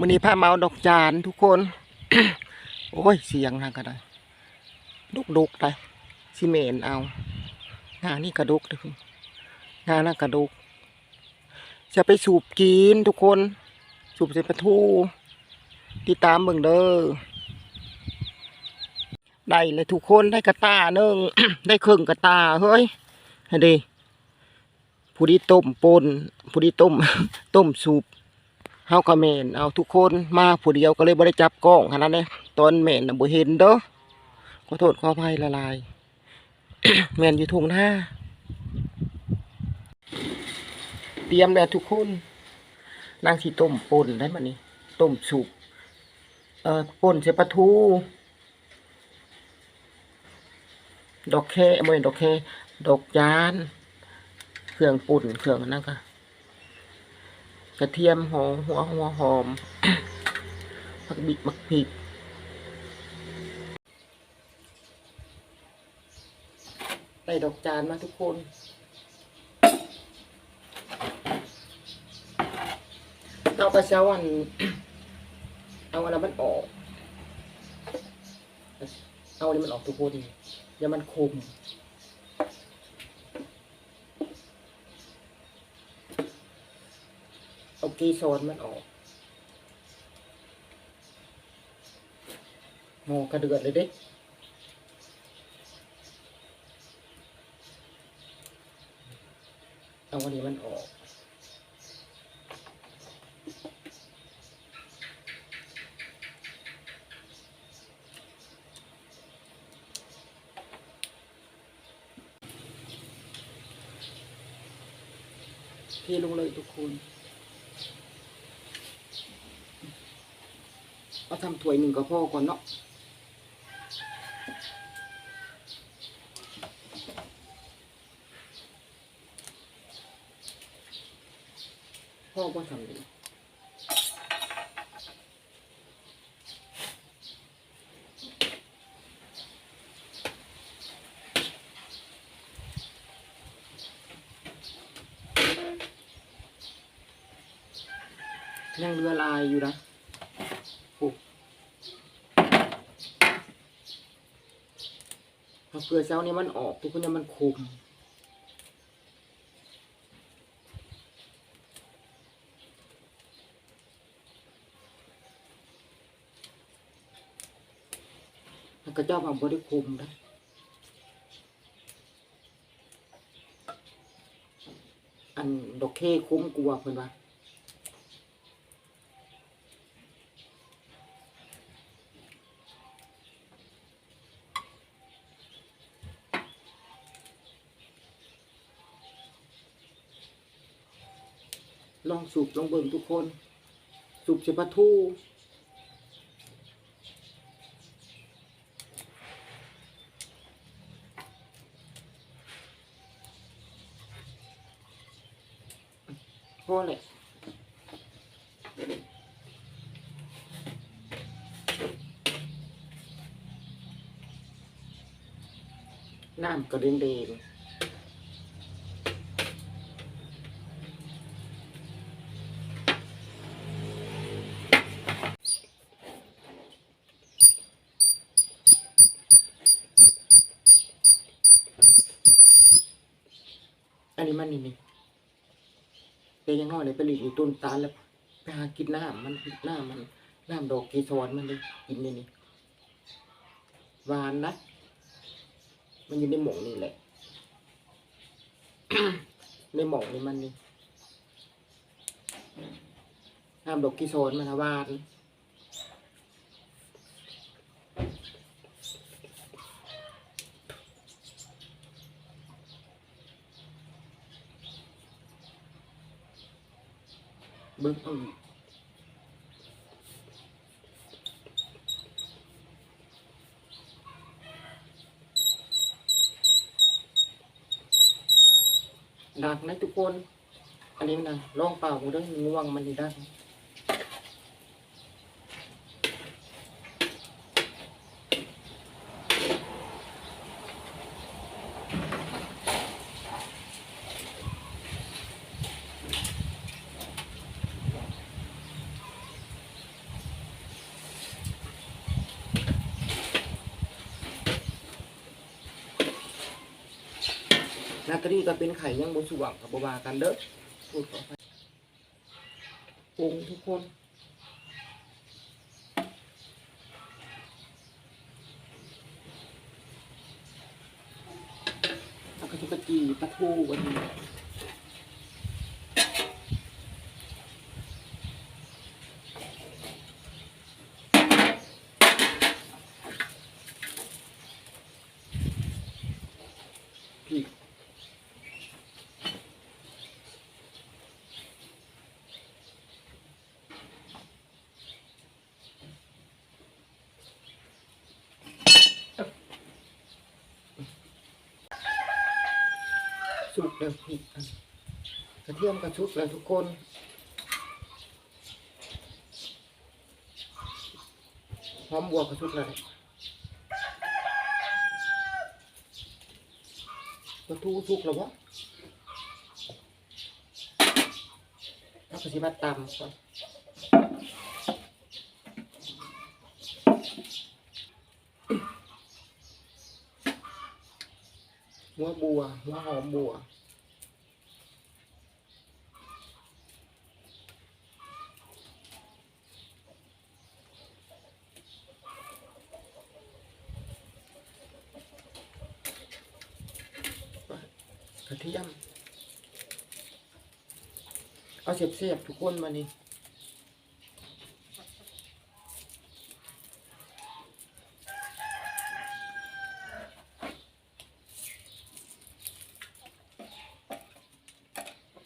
มื้อนี้พาเมาดอกจานทุกคน โอ้ย เสียงนะก็ได้ดุกดุกๆได้ซีเมนเอางานนี่กระดุกเด้องานน่ะกระดุก จะไปสูบกินทุกคน สูบใส่ปลาทูติดตามเบิ่งเด้อได้เลยทุกคนได้กระตาหนึ่งได้ครึ่งกระตาเฮ้ยให้ดีผู้ที่ต้มปนผู้ที่ต้มต้มสูบ เฮาก็แมนเอาทุกคนมาผู้เดียวก็เลยบ่ได้จับกล้องขนาดนี้ตอนแมนนะบ่เห็นเด้อขอโทษขออภัยละลายแมนอยู่ทุ่งหน้าเตรียมแล้วทุกคนนางสิต้มป่นได้มานี่ต้มสุกเอ่อป่นใส่ปลาทู ดอกแค่ไม่ดอกแค่ดอกจาน เครื่องป่นเครื่องนั่นก็ กระเทียมหอมหัวหัวหอมมักบิกมักผิกได้ดอกจานมาทุกคนเอาไปเช้าวันเอาอันนั้นมันออก เอาอันนี้มันออกทุกคนอย่ามันคม กีโซนมันออกโมกระเดือดเลยเด้เอาอันนี้มันออกเทลงเลยทุกคน เอา ทำถ้วยหนึ่งก็พอก่อนเนาะพ่อก็ทำเลยยังเรือลายอยู่นะโอ้ เกลือเช้านี้มันออกทุกคนเนี่ยมันคมมันก็เจ้ามาบริคุมนะอันดอกเคคุ้มกลัวเพิ่อนว่า สูบลองเบิ่งทุกคน สูบเฉพาะทูพอแหละน้ำกระเด็นเดง อันนี้มันนี่นี่แต่อยังน้อยเลยไปหลีกอยู่ต้นตาลแล้วไปหากินน้ำมันน้ำมันน้ำดอกเกสรมันเลยกินนี่นี่หวานนะมันอยู่ในหม่องนี่แหละ ในหม่องนี่มันนี่น้ำดอกเกสรมันหวานเบิ้งเออดักนะทุกคน อันนี้นะลองเปล่าผมได้ง่วงมันดีดัก นาตาลีก็เป็นไข่ยังบ่สว่างกับบวากันเด้อพูดขอไปปรุงทุกคนแล้วก็ทุกกะจีปลาทูวันนี้พริก แล้วพริกอันกระเทียมกระชุกแล้วทุกคนหอมบัวกระชุกแล้วปลาทูสุกแล้ววะแล้วก็สิมาตำก่อนหัวบัวหัวหอมบัว กระเทียม เอาเสียบๆทุกคนมานี่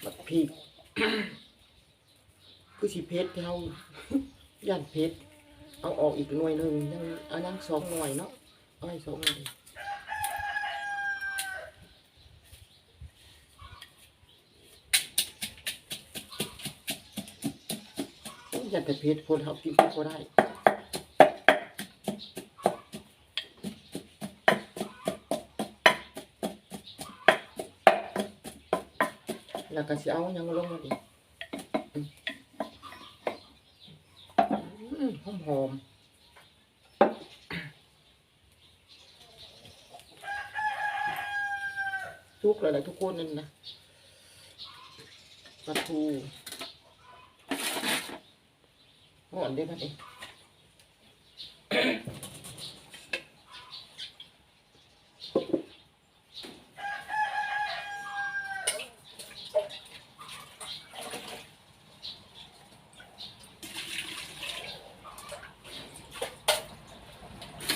บักพริกคือสีเพชรเท่าย่านเพชรเอาออกอีกหน่วยหนึ่งยังอานั่งสองหน่วยเนาะเอาให้สองหน่วย ยากจะเพชรคนเขากินก็ได้แล้วก็สิเอายังลงมาดิหอมหอมทุกหลายๆทุกคนนั่นนะปลาทู หอนด้ไหมเอง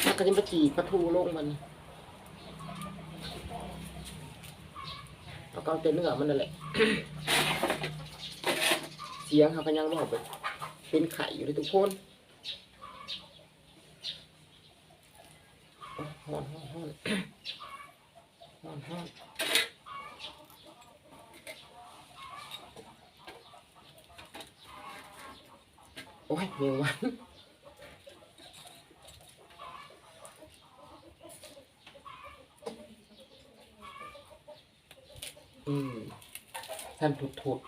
แล้ก็จะมาจีปลาทูลงมันแล้วก็เอาแต่เนื้อมันนั่นแหละ เสียงเขาก็ยังบอกไป เป็นไข่อยู่เลยทุกคนฮ้อนฮ้อนฮ้อนฮ้อนฮ้อนโอ้ยเมียววันอืมท่านถุดถุด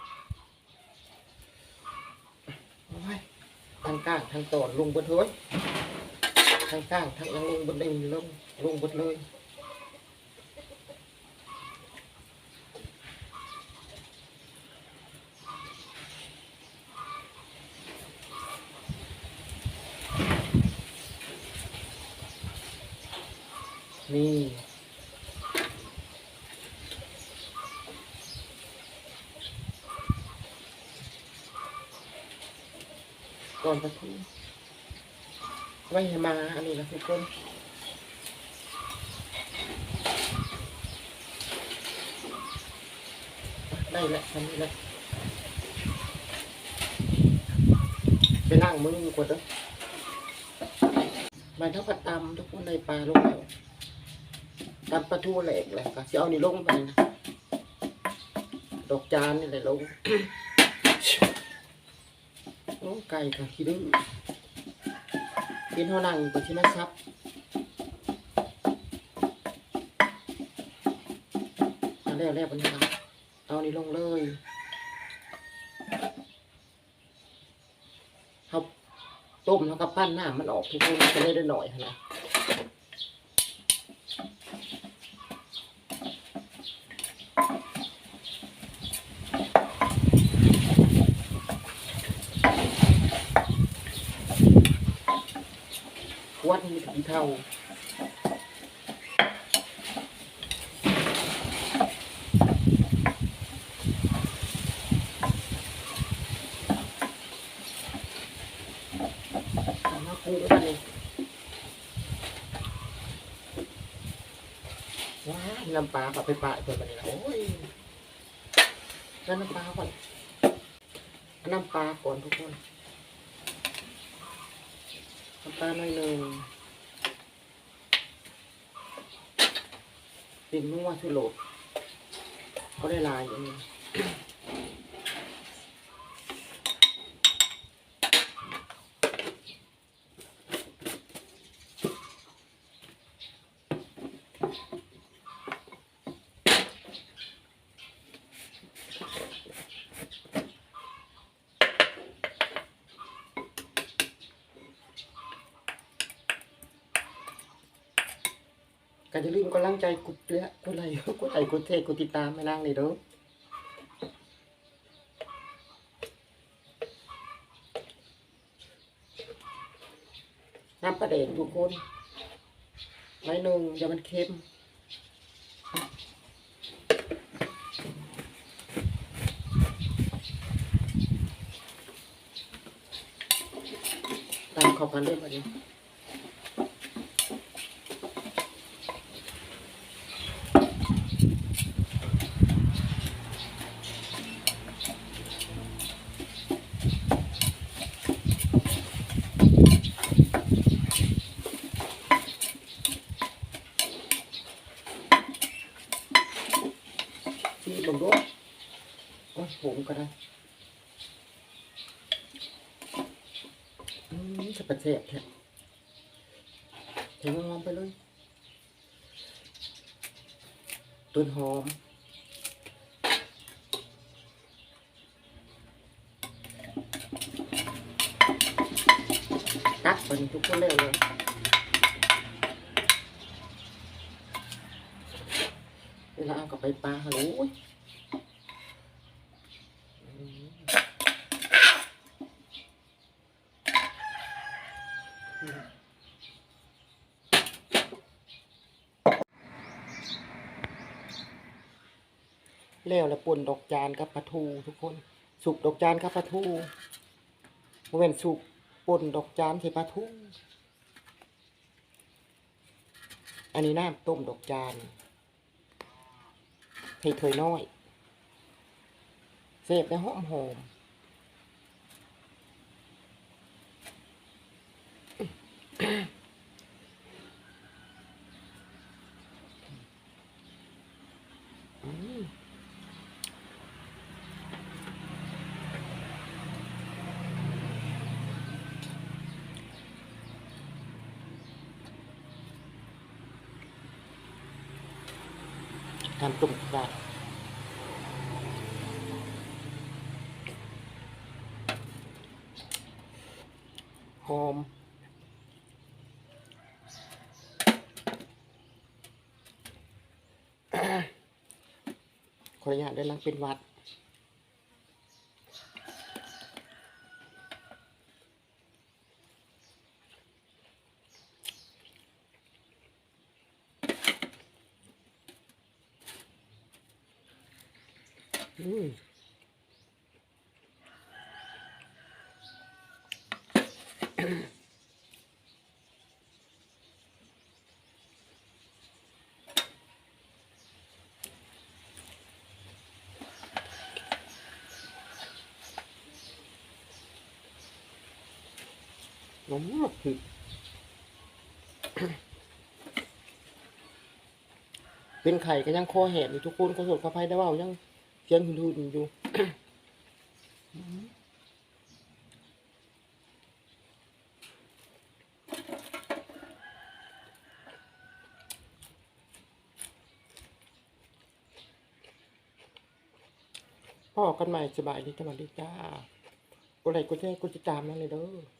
ทางก้างทางตอนลงบนเฮ้ยทาง ก้างทางยังลงบนเด้งลงลงบนเลยนี่ก่อนประทูไว้มาอันนี้นะทุกคนได้แล้วทำนี้แล้วไปล้างมือก่อนเด้อมาเท่ากับตำทุกคนในปลาลงแล้วตำปลาทูแหลกแหละก็สิเอานี่ลงไปนะดอกจานนี่แหละลง ไก่ค่ะขี้ดื้อเป็นเท่านังก็ที่มาซับเอาแล้วแล้วปัญหาเอานี่ลงเลยเขาต้มแล้วก็ปั้นหน้ามันออกทุกคนจะได้ได้หน่อยนะ ขี้เท่าเอามาปรุงกันเลยว้าน้ำปลากับไปปะเปิดมาเลยนะโอ้ยน้ำปลาก่อนน้ำปลาก่อนทุกคนน้ำตาหน่อยหนึ่ง เป็นนัวชุโลดก็ได้ลายอย่างนี้ ก็จะลืมกำลังใจกดเละกดไลค์กดไลค์กดเทกดติดตามไม่นั่งเลยเด้อน้ำปลาเด็กทุกคนน่อยหนึ่งอย่ามันเค็มตามข้ากันเลยมาดิ ที่บังรถโอ้ยผม ก็ได้จะประเสบแท้แทงหอมไปเลย ต้นหอมตักไปทุกคนเร็วเลยเวลาเอากลับไปปลาฮัลโหลยอืม แล้วแล้วป่นดอกจานกับปลาทูทุกคน สุกดอกจานกับปลาทูโมเวนสุกป่นดอกจานใส่ปลาทู อันนี้น้ำต้มดอกจานใส่ถ้วยน้อยเสพแล้วหอมหอมอม ทำตุ่มได้หอมขออนุญาตได้ลังเป็นวัด อืมน้ำมันคือเป็นไข่ก็ยังคอแหบอยู่ทุกคนก็สดกระเพายได้ว่ายัง สียงหืนๆอยู่พ่อกันใหม่สบายดีสวัสดีจ้ากดไลค์กดแชร์กดติดตามนั่นเลยเด้อ